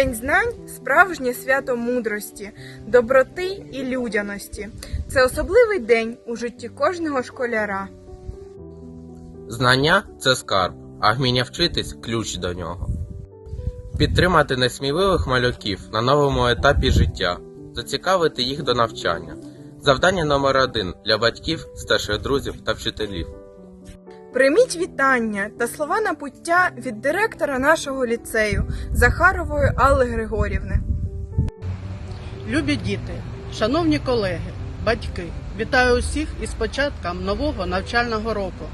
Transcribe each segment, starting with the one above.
День знань справжнє свято мудрості, доброти і людяності. Це особливий день у житті кожного школяра. Знання це скарб, а вміння вчитись ключ до нього. Підтримати несміливих малюків на новому етапі життя, зацікавити їх до навчання. Завдання номер один для батьків, старших друзів та вчителів. Прийміть вітання та слова напуття від директора нашого ліцею Захарової Алли Григорівни. Любі діти, шановні колеги, батьки, вітаю усіх із початком нового навчального року.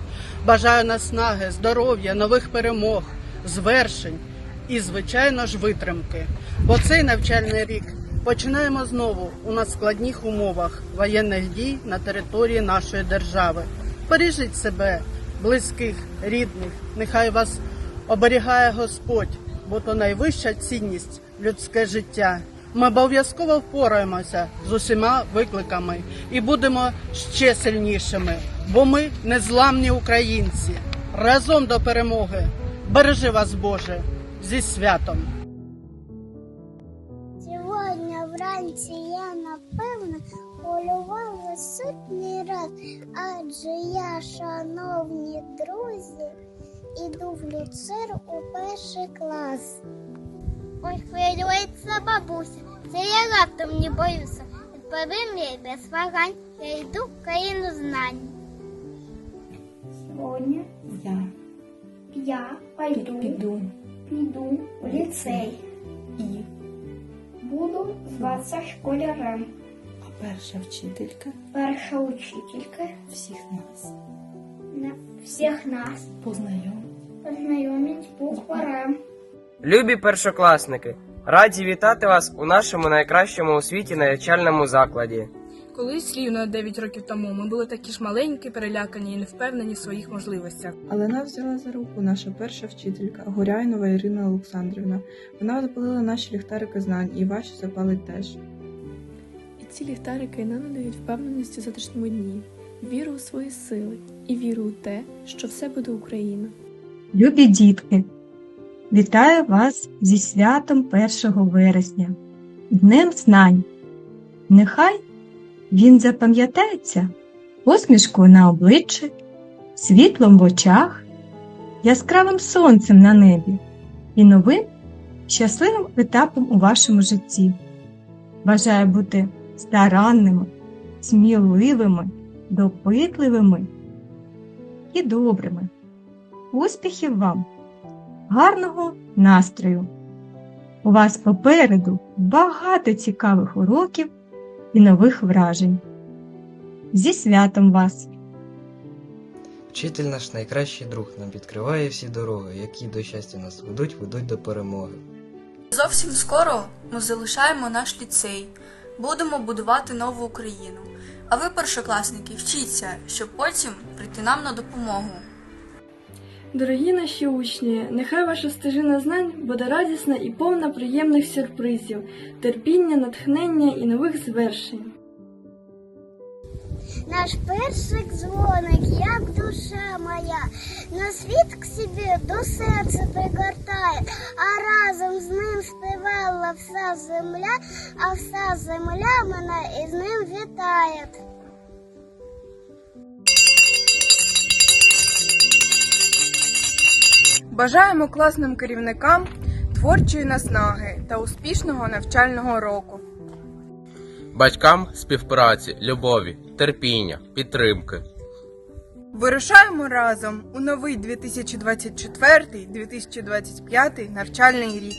Бажаю наснаги, здоров'я, нових перемог, звершень і, звичайно ж, витримки. Бо цей навчальний рік починаємо знову у надскладних умовах воєнних дій на території нашої держави. Бережіть себе, близьких, рідних, нехай вас оберігає Господь, бо то найвища цінність людське життя. Ми обов'язково впораємося з усіма викликами і будемо ще сильнішими, бо ми незламні українці. Разом до перемоги. Бережи вас, Боже, зі святом! Сьогодні вранці я напевно полювала сотні раз, адже я, шановні друзі, іду в люцер у перший клас. Ой, хвилюється бабуся, це я раптом не боюся. Відповім їй без вагань, я йду в країну знань. Сьогодні Я я пойду, піду піду у ліцей. і, Буду зватися школярем. Перша вчителька Перша учителька всіх нас на всіх нас познайом. познайомить букварем. Любі першокласники, раді вітати вас у нашому найкращому у світі навчальному закладі. Колись рівно 9 років тому ми були такі ж маленькі, перелякані і невпевнені в своїх можливостях. Але нас взяла за руку наша перша вчителька Горяйнова Ірина Олександрівна. Вона запалила наші ліхтарики знань і ваші запалить теж. Ці ліхтарики нам впевненість у завтрашньому дні, віру у свої сили і віру у те, що все буде Україна. Любі дітки, вітаю вас зі святом 1 вересня, Днем знань. Нехай він запам'ятається посмішкою на обличчі, світлом в очах, яскравим сонцем на небі і новим щасливим етапом у вашому житті. Бажаю бути старанними, сміливими, допитливими і добрими. Успіхів вам! Гарного настрою! У вас попереду багато цікавих уроків і нових вражень. Зі святом вас! Вчитель наш найкращий друг нам відкриває всі дороги, які до щастя нас ведуть, ведуть до перемоги. Зовсім скоро ми залишаємо наш ліцей, будемо будувати нову Україну. А ви, першокласники, вчіться, щоб потім прийти нам на допомогу. Дорогі наші учні, нехай ваша стежина знань буде радісна і повна приємних сюрпризів, терпіння, натхнення і нових звершень. Наш перший дзвоник, як душа моя, на світ к собі до серця пригортає, а разом з ним співала вся земля, а вся земля мене із ним вітає. Бажаємо класним керівникам творчої наснаги та успішного навчального року. Батькам співпраці, любові, терпіння, підтримки. Вирушаємо разом у новий 2024-2025 навчальний рік.